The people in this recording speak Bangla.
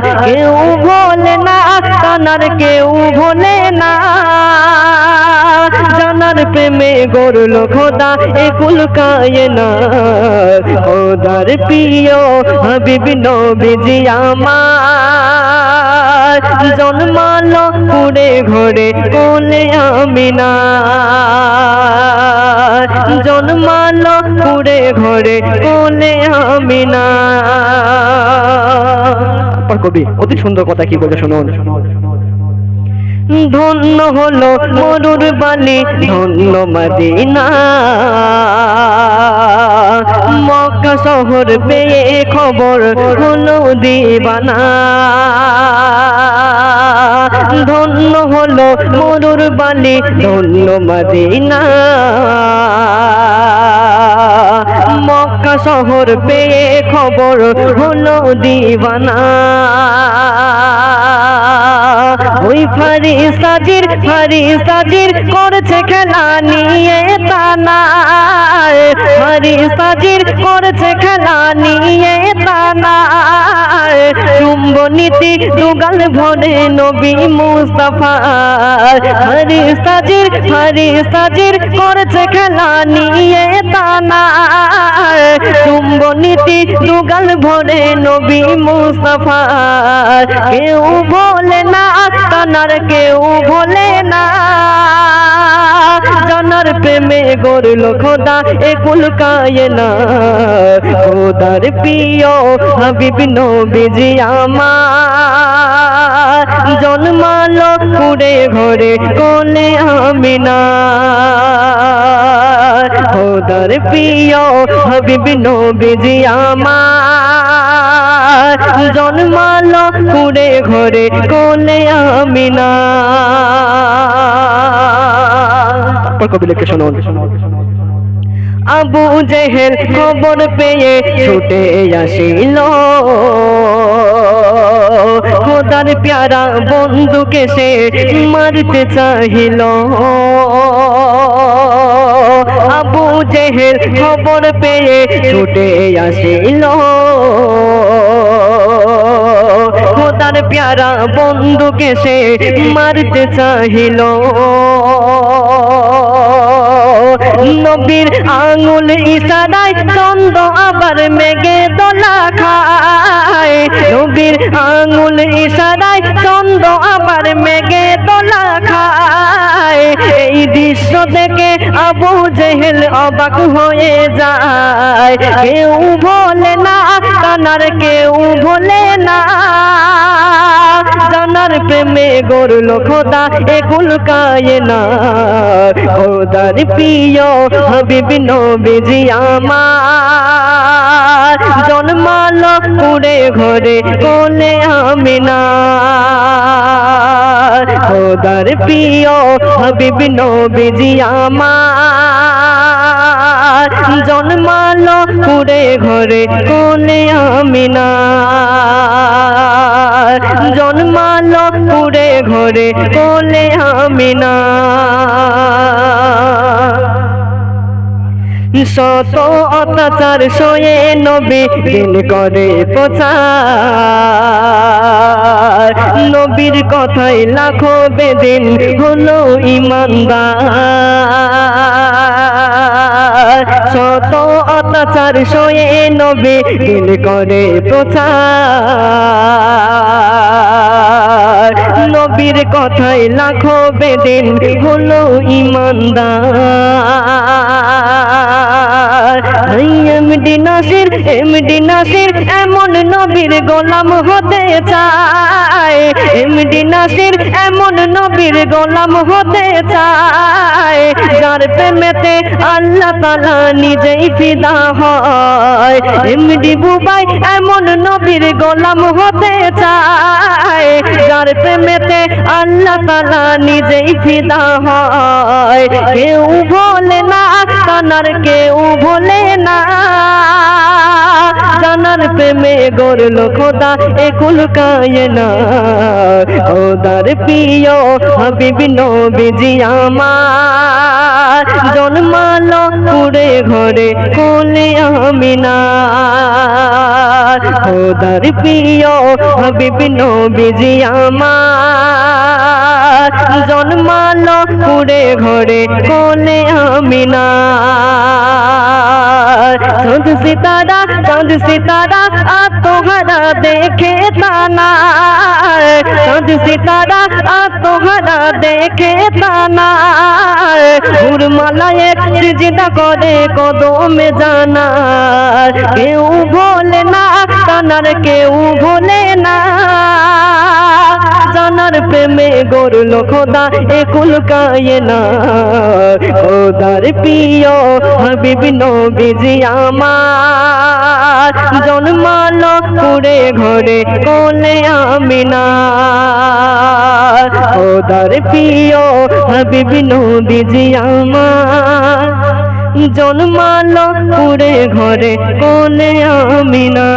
কেউ ভোলে না, তানার কেউ ভোলে না। জানার প্রেমে গরল খোদা একুল কায়ে না খোদার প্রিয় হাবিব নবীজি আমার। জন্মালো কুড়ে ঘরে কোলে আমিনা। জন্মালো কুড়ে ঘরে কোলে আমিনা। পর কবি, অতি সুন্দর কথা কি বলে শুনুন? ধন্য হলো মরুর বালি ধন্য মদিনা। মক্কা শহর পেয়ে খবর হলো দিবানা। ধন্য হলো মরুর বালি ধন্য মদিনা। মক্কা শহর পেয়ে খবর হলো দিবানা ওই ফারি সাজির ফারি সাজির করছে খেলা নিয়ে তানায় ফারি সাজির করছে খেলা নিয়ে তানায় চুম্বনীতি দুগাল ভরে নবী মুস্তাফা। ফারি সাজির ফারি সাজির করছে খেলা নিয়ে তানায় চুম্বনীতি দুগাল ভরে নবী মুস্তাফা। কেউ বলে না তানার কেউ ভোলে না। জানার প্রেমে গরল খোদা একুল কায়ে না খোদার প্রিয়, হাবিব নবীজি আমার। জন্মালো কুড়ে ঘরে কোলে আমিনা। খোদার প্রিয়, হাবিব নবীজি আমার। জন্মালো কুড়ে ঘরে কোলে আমিনা। পর কবি শুনুন। আবু জেহেল খবর পেয়ে ছুটে আসিল। খোদার প্যারা বন্ধুকে সে মারতে চাহিল। আবু জেহেল খবর পেয়ে ছুটে আসিল। খোদার প্যারা বন্ধুকে সে মারতে চাহিল। নবীর আঙুল ইশারায় চন্দ আবার মেঘে দোলা খায়। নবীর আঙুল ইশারায় চন্দ আবার মেঘে দোলা খায়। এই দৃশ্য দেখে আবু জেহেল অবাক হয়ে যায়। কেউ বলে না, কানার কেউ বলে না। প্রেমে গরল খোদা একুল কায়ে না খোদার প্রিয় হাবিব নবীজি আমার। জন্মালো কুড়ে ঘরে কোলে আমিনা। খোদার প্রিয় হাবিব নবীজি আমার। জন্মালো কুড়ে ঘরে কোলে আমিনা। জন্মালো কুড়ে ঘরে কোলে আমিনা শত অত্যাচার সয়ে নবী দিন করে প্রচার। নবীর কথায় লাখো বেদিন হলো ইমানদার। শত অত্যাচার সয়ে নবী দিন করে প্রচার। কথায় লাখো বেদিন হলো ইমানদার। এমডি নাসির নাসির, এমন নবীর গোলাম হতে চায়। এমডি নাসির, এমন নবীর গোলাম হতে চায়। যার প্রেমেতে আল্লাহ তালা নিজেই ফিদা হয়। এমডি বুবাই এমন নবীর গোলাম হতে চায়। প্রেমেতে আল্লাহ তালা নিজেই ফিদা হয়। কেউ বলে না, কানার কেউ বলে না। জানার প্রেমে গরল খোদা একুল কায়ে না খোদার প্রিয় হাবিব নবীজি আমার। জন্মালো কুড়ে ঘরে কোলে আমিনা। খোদার প্রিয় হাবিব নবীজি আমার। জন্মালো পুরে ঘরে কোলে আমিনা। চাঁদ সিতারা চাঁদ সিতারা আত্মহারা দেখে তানা সিতারা তোহারা দেখে তানা উরমালায় সিজদা করে কদমে জানা কেউ বলে না তানার কেউ ভোলে না। জানার প্রেমে গরল খোদা একুল কায়ে না খোদার প্রিয় হাবিব নবীজি আমার। জন্মালো পুরে ঘরে কোলে আমি না খোদার প্রিয় বিভিন্ন নবীজি আমার। জন্মালো পুরে ঘরে কোলে আমিনা।